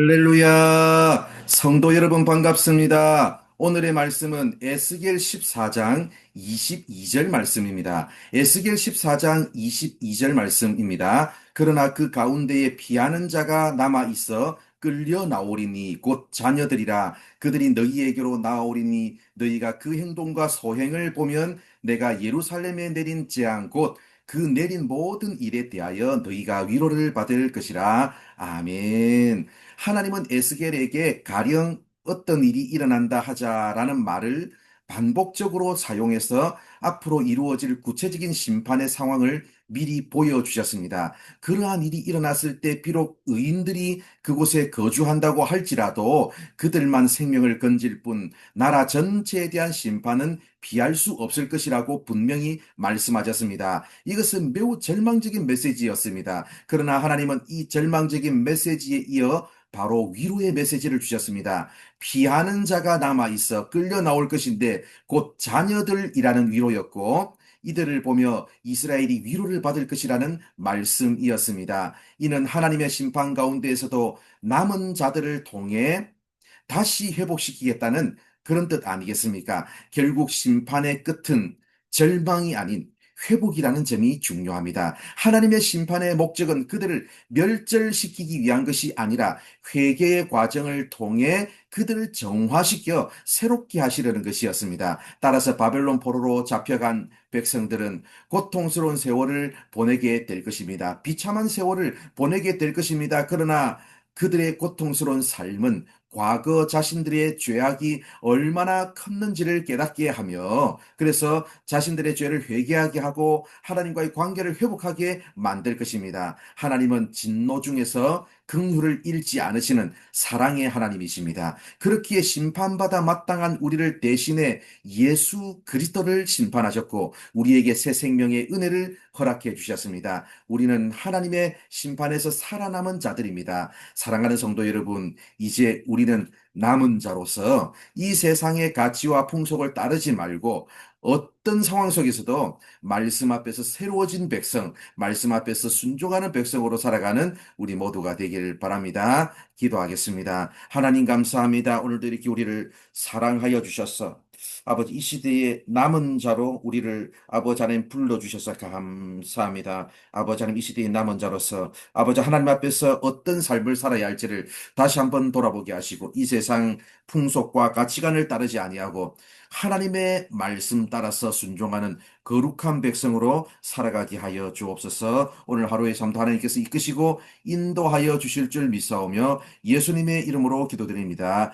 할렐루야! 성도 여러분 반갑습니다. 오늘의 말씀은 에스겔 14장 22절 말씀입니다. 에스겔 14장 22절 말씀입니다. 그러나 그 가운데에 피하는 자가 남아 있어 끌려 나오리니 곧 자녀들이라 그들이 너희에게로 나오리니 너희가 그 행동과 소행을 보면 내가 예루살렘에 내린 재앙 곧 그 내린 모든 일에 대하여 너희가 위로를 받을 것이라. 아멘. 하나님은 에스겔에게 가령 어떤 일이 일어난다 하자라는 말을 반복적으로 사용해서 앞으로 이루어질 구체적인 심판의 상황을 미리 보여주셨습니다. 그러한 일이 일어났을 때 비록 의인들이 그곳에 거주한다고 할지라도 그들만 생명을 건질 뿐 나라 전체에 대한 심판은 피할 수 없을 것이라고 분명히 말씀하셨습니다. 이것은 매우 절망적인 메시지였습니다. 그러나 하나님은 이 절망적인 메시지에 이어 바로 위로의 메시지를 주셨습니다. 피하는 자가 남아 있어 끌려 나올 것인데 곧 자녀들이라는 위로였고 이들을 보며 이스라엘이 위로를 받을 것이라는 말씀이었습니다. 이는 하나님의 심판 가운데에서도 남은 자들을 통해 다시 회복시키겠다는 그런 뜻 아니겠습니까? 결국 심판의 끝은 절망이 아닌 회복이라는 점이 중요합니다. 하나님의 심판의 목적은 그들을 멸절시키기 위한 것이 아니라 회개의 과정을 통해 그들을 정화시켜 새롭게 하시려는 것이었습니다. 따라서 바벨론 포로로 잡혀간 백성들은 고통스러운 세월을 보내게 될 것입니다. 비참한 세월을 보내게 될 것입니다. 그러나 그들의 고통스러운 삶은 과거 자신들의 죄악이 얼마나 컸는지를 깨닫게 하며 그래서 자신들의 죄를 회개하게 하고 하나님과의 관계를 회복하게 만들 것입니다. 하나님은 진노 중에서 긍휼을 잃지 않으시는 사랑의 하나님이십니다. 그렇기에 심판받아 마땅한 우리를 대신해 예수 그리스도를 심판하셨고 우리에게 새 생명의 은혜를 허락해 주셨습니다. 우리는 하나님의 심판에서 살아남은 자들입니다. 사랑하는 성도 여러분, 이제 우리는 남은 자로서 이 세상의 가치와 풍속을 따르지 말고 어떤 상황 속에서도 말씀 앞에서 새로워진 백성, 말씀 앞에서 순종하는 백성으로 살아가는 우리 모두가 되길 바랍니다. 기도하겠습니다. 하나님 감사합니다. 오늘도 이렇게 우리를 사랑하여 주셔서 아버지 이 시대의 남은 자로 우리를 아버지 하나님 불러주셔서 감사합니다. 아버지 하나님 이 시대의 남은 자로서 아버지 하나님 앞에서 어떤 삶을 살아야 할지를 다시 한번 돌아보게 하시고 이 세상 풍속과 가치관을 따르지 아니하고 하나님의 말씀 따라서 순종하는 거룩한 백성으로 살아가게 하여 주옵소서 오늘 하루의 삶도 하나님께서 이끄시고 인도하여 주실 줄 믿사오며 예수님의 이름으로 기도드립니다.